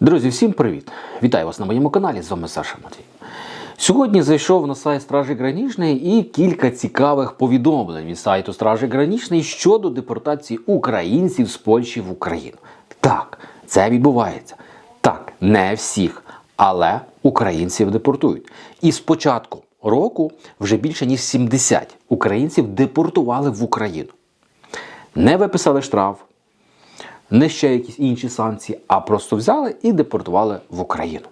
Друзі, всім привіт! Вітаю вас на моєму каналі. З вами Саша Матвій. Сьогодні зайшов на сайт Стражі Гранічної і кілька цікавих повідомлень від сайту Стражі Гранічної щодо депортації українців з Польщі в Україну. Так, це відбувається. Так, не всіх, але українців депортують. І з початку року вже більше ніж 70 українців депортували в Україну. Не виписали штраф, не ще якісь інші санкції, а просто взяли і депортували в Україну.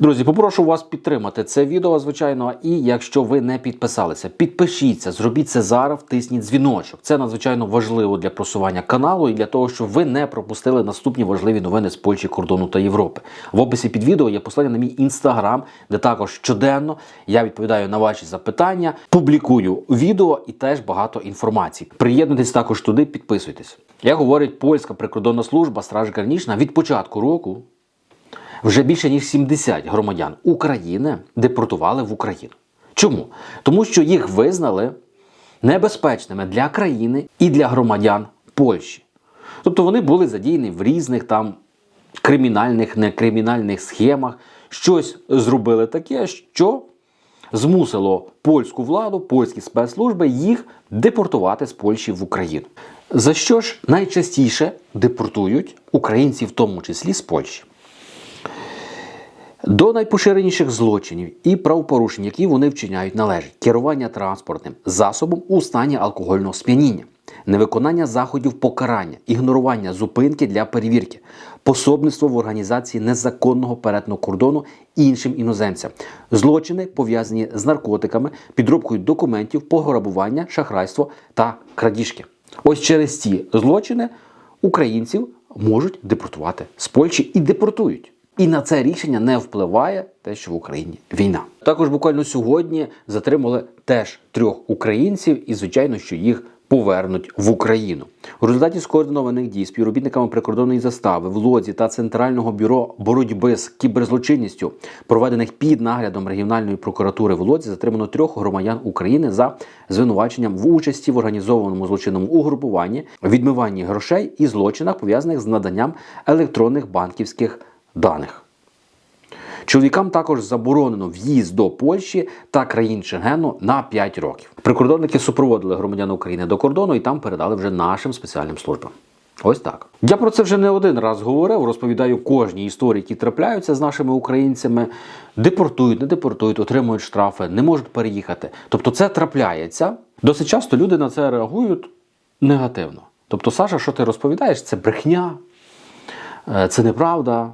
Друзі, попрошу вас підтримати це відео, звичайно. І якщо ви не підписалися, підпишіться, зробіть це зараз, втисніть дзвіночок. Це надзвичайно важливо для просування каналу і для того, щоб ви не пропустили наступні важливі новини з Польщі, кордону та Європи. В описі під відео є посилання на мій інстаграм, де також щоденно я відповідаю на ваші запитання, публікую відео і теж багато інформації. Приєднуйтесь також туди, підписуйтесь. Як говорить польська прикордонна служба Страж Гранічна від початку року. Вже більше ніж 70 громадян України депортували в Україну. Чому? Тому що їх визнали небезпечними для країни і для громадян Польщі. Тобто вони були задіяні в різних там кримінальних, некримінальних схемах, щось зробили таке, що змусило польську владу, польські спецслужби їх депортувати з Польщі в Україну. За що ж найчастіше депортують українців, в тому числі з Польщі? До найпоширеніших злочинів і правопорушень, які вони вчиняють, належить керування транспортним засобом у стані алкогольного сп'яніння, невиконання заходів покарання, ігнорування зупинки для перевірки, пособництво в організації незаконного перетину кордону іншим іноземцям, злочини пов'язані з наркотиками, підробкою документів, пограбування, шахрайство та крадіжки. Ось через ці злочини українців можуть депортувати з Польщі і депортують. І на це рішення не впливає те, що в Україні війна. Також буквально сьогодні затримали теж трьох українців, і звичайно, що їх повернуть в Україну. У результаті скоординованих дій співробітниками прикордонної застави в Лодзі та Центрального бюро боротьби з кіберзлочинністю, проведених під наглядом регіональної прокуратури в Лодзі, затримано трьох громадян України за звинуваченням в участі в організованому злочинному угрупуванні, відмиванні грошей і злочинах пов'язаних з наданням електронних банківських даних. Чоловікам також заборонено в'їзд до Польщі та країн Шенгену на 5 років. Прикордонники супроводили громадян України до кордону і там передали вже нашим спеціальним службам. Ось так. Я про це вже не один раз говорив. Розповідаю кожній історії, які трапляються з нашими українцями. Депортують, не депортують, отримують штрафи, не можуть переїхати. Тобто, це трапляється. Досить часто люди на це реагують негативно. Тобто, Саша, що ти розповідаєш, це брехня, е, це неправда.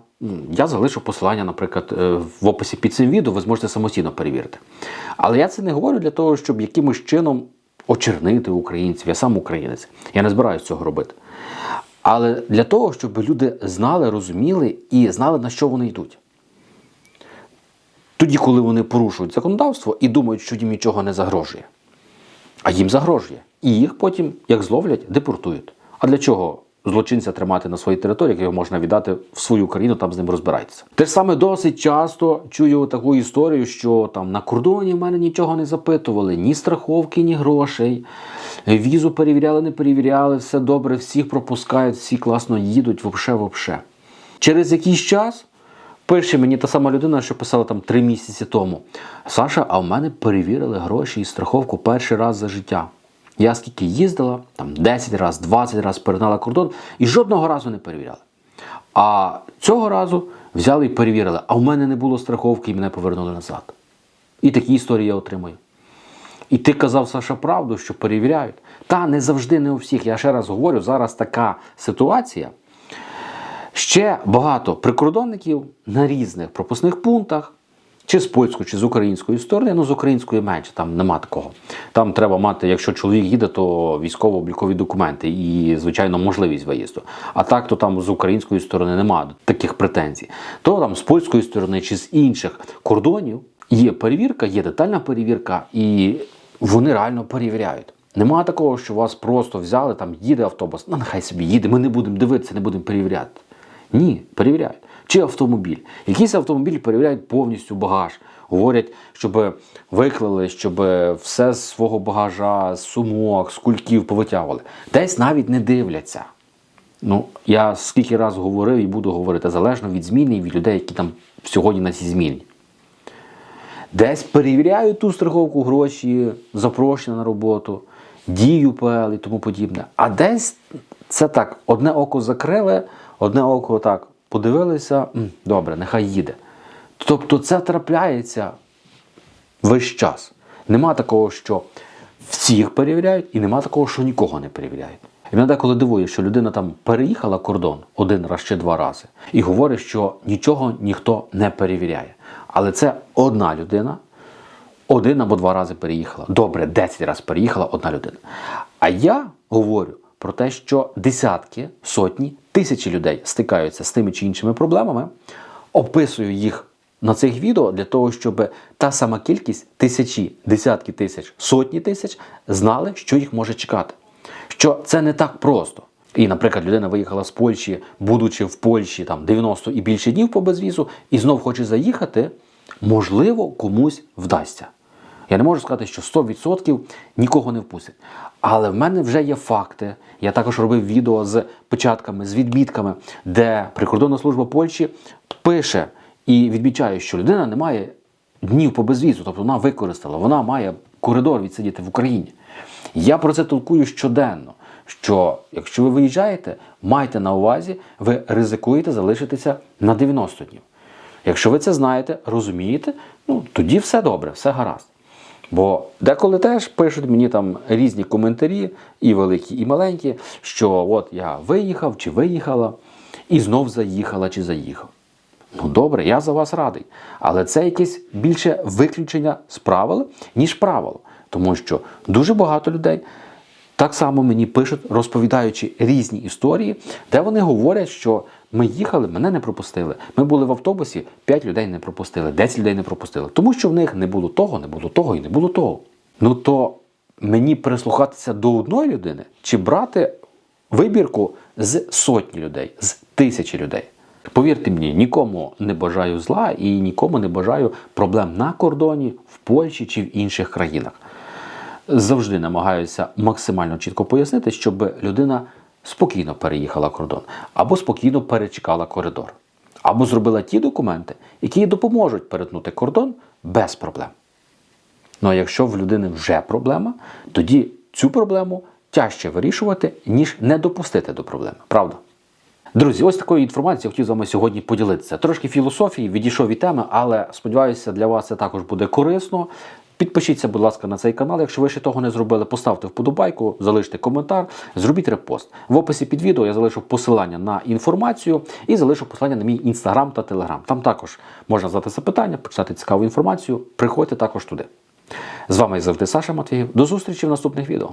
Я залишу посилання, наприклад, е, в описі під цим відео, ви зможете самостійно перевірити. Але я це не говорю для того, щоб якимось чином очернити українців. Я сам українець. Я не збираюся цього робити. Але для того, щоб люди знали, розуміли і знали, на що вони йдуть. Тоді, коли вони порушують законодавство і думають, що їм нічого не загрожує. А їм загрожує. І їх потім, як зловлять, депортують. А для чого злочинця тримати на своїй території, як його можна віддати в свою країну, там з ним розбирайтеся. Те ж саме досить часто чую таку історію, що там на кордоні в мене нічого не запитували, ні страховки, ні грошей. Візу перевіряли, не перевіряли, все добре, всіх пропускають, всі класно їдуть, вообще, вообще. Через якийсь час. Пише мені та сама людина, що писала там три місяці тому. Саша, а в мене перевірили гроші і страховку перший раз за життя. Я скільки їздила, там 10 разів, 20 разів перегнала кордон і жодного разу не перевіряли. А цього разу взяли і перевірили, а в мене не було страховки і мене повернули назад. І такі історії я отримую. І ти казав, Саша, правду, що перевіряють. Та не завжди, не у всіх. Я ще раз говорю, зараз така ситуація. Ще багато прикордонників на різних пропускних пунктах, чи з польської, чи з української сторони, ну з української менше, там нема такого. Там треба мати, якщо чоловік їде, то військово-облікові документи і, звичайно, можливість виїзду. А так, то там з української сторони немає таких претензій. То там з польської сторони чи з інших кордонів є перевірка, є детальна перевірка, і вони реально перевіряють. Нема такого, що вас просто взяли, там їде автобус, ну нехай собі їде, ми не будемо дивитися, не будемо перевіряти. Ні, перевіряють. Чи автомобіль. Якийсь автомобіль перевіряють повністю багаж. Говорять, щоб виклали, щоб все з свого багажа, з сумок, з кульків повитягували. Десь навіть не дивляться. Ну, я скільки раз говорив і буду говорити, залежно від зміни і від людей, які там сьогодні на цій зміні. Десь перевіряють ту страховку гроші, запрошення на роботу, дію ПЛ і тому подібне. А десь це так, одне око закрили, одне око так подивилися, добре, нехай їде. Тобто це трапляється весь час. Нема такого, що всіх перевіряють, і нема такого, що нікого не перевіряють. І мене деколи дивує, що людина там переїхала кордон один раз чи два рази і говорить, що нічого ніхто не перевіряє. Але це одна людина, один або два рази переїхала. Добре, 10 разів переїхала одна людина. А я говорю про те, що десятки, сотні, тисячі людей стикаються з тими чи іншими проблемами, описую їх на цих відео для того, щоб та сама кількість тисячі, десятки тисяч, сотні тисяч знали, що їх може чекати. Що це не так просто. І, наприклад, людина виїхала з Польщі, будучи в Польщі там 90 і більше днів по безвізу, і знов хоче заїхати, можливо, комусь вдасться. Я не можу сказати, що 100% нікого не впустять. Але в мене вже є факти. Я також робив відео з печатками, з відмітками, де прикордонна служба Польщі пише і відмічає, що людина не має днів по безвізу, тобто вона використала, вона має коридор відсидіти в Україні. Я про це толкую щоденно. Що якщо ви виїжджаєте, майте на увазі, ви ризикуєте залишитися на 90 днів. Якщо ви це знаєте, розумієте, ну тоді все добре, все гаразд. Бо деколи теж пишуть мені там різні коментарі, і великі, і маленькі, що от я виїхав чи виїхала, і знов заїхала чи заїхав. Ну добре, я за вас радий. Але це якесь більше виключення з правил, ніж правило. Тому що дуже багато людей так само мені пишуть, розповідаючи різні історії, де вони говорять, що ми їхали, мене не пропустили. Ми були в автобусі, 5 людей не пропустили, 10 людей не пропустили. Тому що в них не було того, не було того і не було того. Ну то мені прислухатися до одної людини чи брати вибірку з сотні людей, з тисячі людей. Повірте мені, нікому не бажаю зла і нікому не бажаю проблем на кордоні, в Польщі чи в інших країнах. Завжди намагаюся максимально чітко пояснити, щоб людина спокійно переїхала кордон, або спокійно перечекала коридор, або зробила ті документи, які їй допоможуть перетнути кордон без проблем. Ну а якщо в людини вже проблема, тоді цю проблему тяжче вирішувати, ніж не допустити до проблеми. Правда? Друзі, ось такою інформацією хотів з вами сьогодні поділитися. Трошки філософії, відійшов від теми, але сподіваюся, для вас це також буде корисно. Підпишіться, будь ласка, на цей канал. Якщо ви ще того не зробили, поставте вподобайку, залиште коментар, зробіть репост. В описі під відео я залишу посилання на інформацію і залишу посилання на мій інстаграм та телеграм. Там також можна задати запитання, почитати цікаву інформацію. Приходьте також туди. З вами завжди Саша Матвіїв. До зустрічі в наступних відео.